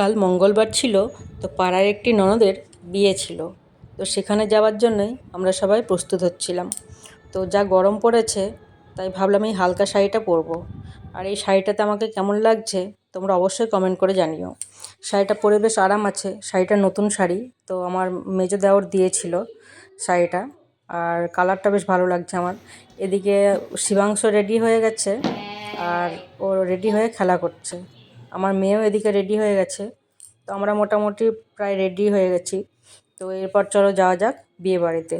কাল মঙ্গলবার ছিল, তো পাড়ার একটি ননদের বিয়ে ছিল। তো সেখানে যাওয়ার জন্যই আমরা সবাই প্রস্তুত হচ্ছিলাম। তো যা গরম পড়েছে, তাই ভাবলাম এই হালকা শাড়িটা পরবো। আর এই শাড়িটাতে আমাকে কেমন লাগছে, তোমরা অবশ্যই কমেন্ট করে জানিও। শাড়িটা পরে বেশ আরাম আছে, শাড়িটা নতুন শাড়ি, তো আমার মেজো দেওয়ার দিয়েছিল শাড়িটা। আর কালারটা বেশ ভালো লাগছে আমার। এদিকে শিবাংশ রেডি হয়ে গেছে, আর ও রেডি হয়ে খেলা করছে। আমার মেয়েও এদিকে রেডি হয়ে গেছে। তো আমরা মোটামুটি প্রায় রেডি হয়ে গেছি। তো এরপর চলো যাওয়া যাক বিয়ে বাড়িতে।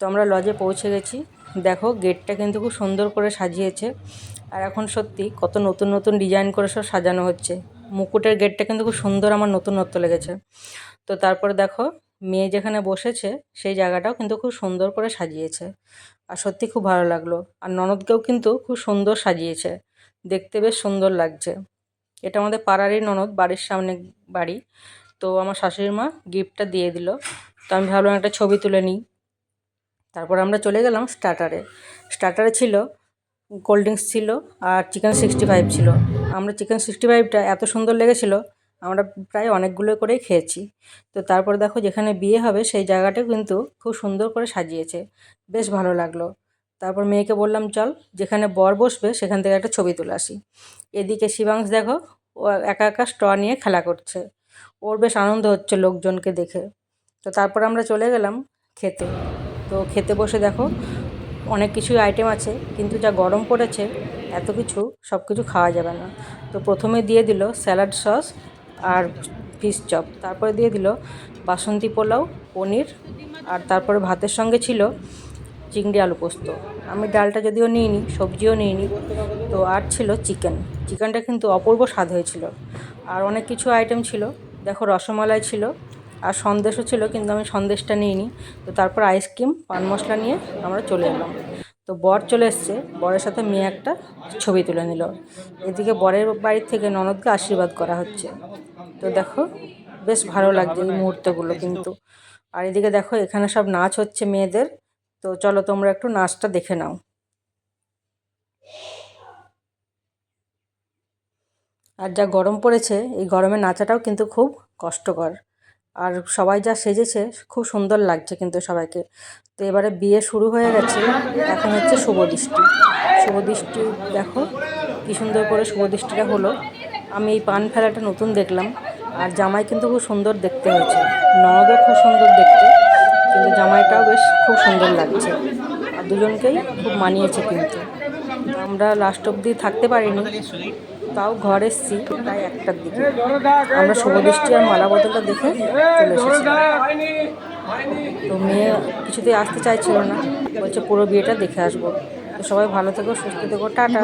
তো আমরা লজে পৌঁছে গেছি। দেখো গেটটা কিন্তু খুব সুন্দর করে সাজিয়েছে। আর এখন সত্যি কত নতুন নতুন ডিজাইন করে সব সাজানো হচ্ছে। মুকুটের গেটটা কিন্তু খুব সুন্দর আমার নতুনত্ব লেগেছে। তো তারপরে দেখো মেয়ে যেখানে বসেছে সেই জায়গাটাও কিন্তু খুব সুন্দর করে সাজিয়েছে। আর সত্যি খুব ভালো লাগল। আর ননদকেও কিন্তু খুব সুন্দর সাজিয়েছে। দেখতে বেশ সুন্দর লাগছে। এটা আমাদের পাড়ারই ননদ, বাড়ির সামনে বাড়ি। তো আমার শাশুড়ি মা গিফটটা দিয়ে দিল। তো আমি ভাবলাম একটা ছবি তুলে নিই। তারপর আমরা চলে গেলাম স্টার্টারে স্টার্টারে ছিল কোল্ড ড্রিঙ্কস ছিল আর চিকেন সিক্সটি ফাইভ ছিল। আমরা চিকেন সিক্সটি ফাইভটা এত সুন্দর লেগেছিলো, আমরা প্রায় অনেকগুলো করেই খেয়েছি। তো তারপর দেখো যেখানে বিয়ে হবে সেই জায়গাটা কিন্তু খুব সুন্দর করে সাজিয়েছে। বেশ ভালো লাগল। তারপর মেয়েকে বললাম, চল, যেখানে বর বসবে, সেখান থেকে একটা ছবি তুলে আসি। এদিকে শিবাংশ, দেখো, ও একা একা স্ট নিয়ে খেলা করছে। ওর বেশ আনন্দ হচ্ছে লোকজনকে দেখে। তো তারপর আমরা চলে গেলাম খেতে। তো খেতে বসে, দেখো, অনেক কিছুই আইটেম আছে, কিন্তু যা গরম পড়েছে, এত কিছু সব কিছু খাওয়া যাবে না। তো প্রথমে দিয়ে দিল স্যালাড সস আর ফিশ চপ। তারপরে দিয়ে দিল বাসন্তী পোলাও, পনির, আর তারপরে ভাতের সঙ্গে ছিল চিংড়ি আলু পোস্ত। আমি ডালটা যদিও নিইনি, সবজিও নিইনি, তো আর ছিল চিকেন। চিকেনটা কিন্তু অপূর্ব স্বাদ হয়েছিল। আর অনেক কিছু আইটেম ছিল। দেখো রসমালাই ছিল, আর সন্দেশও ছিল, কিন্তু আমি সন্দেশটা নিইনি। তো তারপর আইসক্রিম, পান মশলা নিয়ে আমরা চলে এলাম। তো বর চলে এসছে। বরের সাথে মেয়ে একটা ছবি তুলে নিল। এদিকে বরের বাড়ির থেকে ননদকে আশীর্বাদ করা হচ্ছে। তো দেখো, বেশ ভালো লাগছে এই মুহূর্তগুলো কিন্তু। আর এদিকে দেখো, এখানে সব নাচ হচ্ছে মেয়েদের। তো চলো তোমরা একটু নাচটা দেখে নাও। আর যা গরম পড়েছে, এই গরমে নাচাটাও কিন্তু খুব কষ্টকর। আর সবাই যা সেজেছে, খুব সুন্দর লাগছে কিন্তু সবাইকে। তো এবারে বিয়ে শুরু হয়ে গেছে, এখন হচ্ছে শুভদৃষ্টি শুভদৃষ্টি দেখো, কী সুন্দর করে শুভদৃষ্টিটা হলো। আমি এই পান ফেলাটা নতুন দেখলাম, আর জামাই কিন্তু খুব সুন্দর দেখতে হয়েছে। ননদও খুব সুন্দর দেখতে। কিন্তু জামাইটাও বেশ খুব সুন্দর লাগছে। আর দুজনকেই খুব মানিয়েছে কিন্তু। আমরা লাস্ট অব্দি থাকতে পারিনি। তাও ঘর এসছি প্রায় একটার দিকে। আমরা শুভদৃষ্টি আর মালা বদলটা দেখে চলে এসেছি। তো মেয়ে কিছুতেই আসতে চাইছিল না। বলছে পুরো বিয়েটা দেখে আসব। তো সবাই ভালো থেকো, সুস্থ থেকো, টাটা।